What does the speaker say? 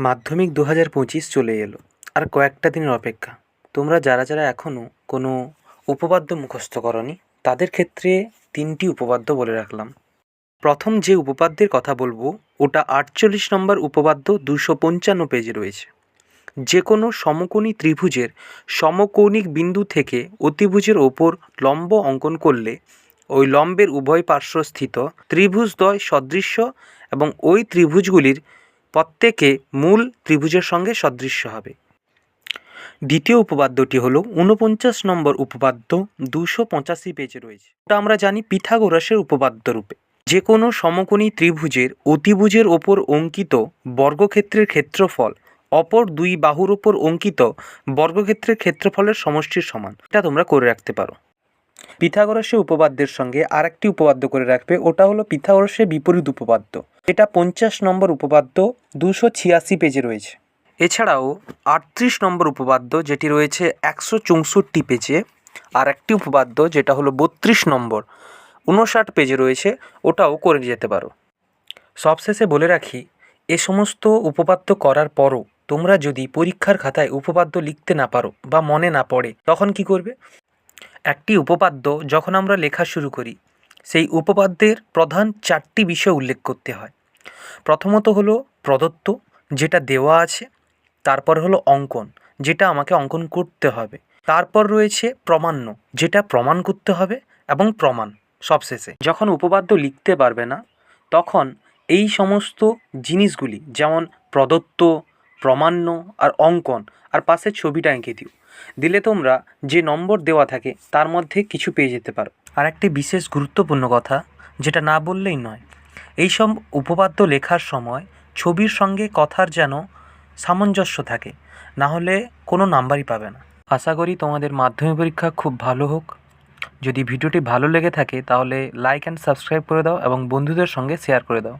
মাধ্যমিক দু হাজার পঁচিশ চলে এলো। আর কয়েকটা দিনের অপেক্ষা। তোমরা যারা যারা এখনও কোনো উপপাদ্য মুখস্থ করোনি, তাদের ক্ষেত্রে তিনটি উপপাদ্য বলে রাখলাম। প্রথম যে উপপাদ্যের কথা বলব, ওটা আটচল্লিশ নম্বর উপপাদ্য দুশো পঞ্চান্ন পেজে রয়েছে। যে কোনো সমকোণী ত্রিভুজের সমকৌণিক বিন্দু থেকে অতিভুজের ওপর লম্ব অঙ্কন করলে ওই লম্বের উভয় পার্শ্বস্থিত ত্রিভুজদ্বয় সদৃশ্য এবং ওই ত্রিভুজগুলির প্রত্যেকে মূল ত্রিভুজের সঙ্গে সদৃশ্য হবে। দ্বিতীয় উপপাদ্যটি হলো ঊনপঞ্চাশ নম্বর উপপাদ্য দুশো পঁচাশি পেজে রয়েছে। ওটা আমরা জানি পিথাগোরাসের উপপাদ্য রূপে। যে কোনো সমকোণী ত্রিভুজের অতিভুজের ওপর অঙ্কিত বর্গক্ষেত্রের ক্ষেত্রফল, অপর দুই বাহুর ওপর অঙ্কিত বর্গক্ষেত্রের ক্ষেত্রফলের সমষ্টির সমান। এটা তোমরা করে রাখতে পারো। পিথাগোরাসের উপপাদ্যের সঙ্গে আরেকটি উপপাদ্য করে রাখবে, ওটা হলো পিথাগোরাসের বিপরীত উপপাদ্য। এটা পঞ্চাশ নম্বর উপপাদ্য দুশো ছিয়াশি পেজে রয়েছে। এছাড়াও আটত্রিশ নম্বর উপপাদ্য যেটি রয়েছে একশো চৌষট্টি পেজে, আর একটি উপপাদ্য যেটা হলো বত্রিশ নম্বর, উনষাট পেজে রয়েছে, ওটাও করে যেতে পারো। সবশেষে বলে রাখি, এ সমস্ত উপপাদ্য করার পরও তোমরা যদি পরীক্ষার খাতায় উপপাদ্য লিখতে না পারো বা মনে না পড়ে, তখন কি করবে? একটি উপপাদ্য যখন আমরা লেখা শুরু করি, সেই উপপাদ্যের প্রধান চারটি বিষয় উল্লেখ করতে হয়। প্রথমত হলো প্রদত্ত, যেটা দেওয়া আছে। তারপর হলো অঙ্কন, যেটা আমাকে অঙ্কন করতে হবে। তারপর রয়েছে প্রমাণ্য, যেটা প্রমাণ করতে হবে এবং প্রমাণ সবশেষে। যখন উপপাদ্য লিখতে পারবে না, তখন এই সমস্ত জিনিসগুলি, যেমন প্রদত্ত, প্রমাণ্য আর অঙ্কন, আর পাশের ছবিটা এঁকে দিও। দিলে তোমরা যে নম্বর দেওয়া থাকে, তার মধ্যে কিছু পেয়ে যেতে পারো। আর একটি বিশেষ গুরুত্বপূর্ণ কথা, যেটা না বললেই নয় এই সব উপপাদ্য লেখার সময় ছবির সঙ্গে কথার যেন সামঞ্জস্য থাকে, না হলে কোনো নাম্বারই পাবে না। আশা করি তোমাদের মাধ্যমিক পরীক্ষা খুব ভালো হোক। যদি ভিডিওটি ভালো লেগে থাকে, তাহলে লাইক অ্যান্ড সাবস্ক্রাইব করে দাও এবং বন্ধুদের সঙ্গে শেয়ার করে দাও।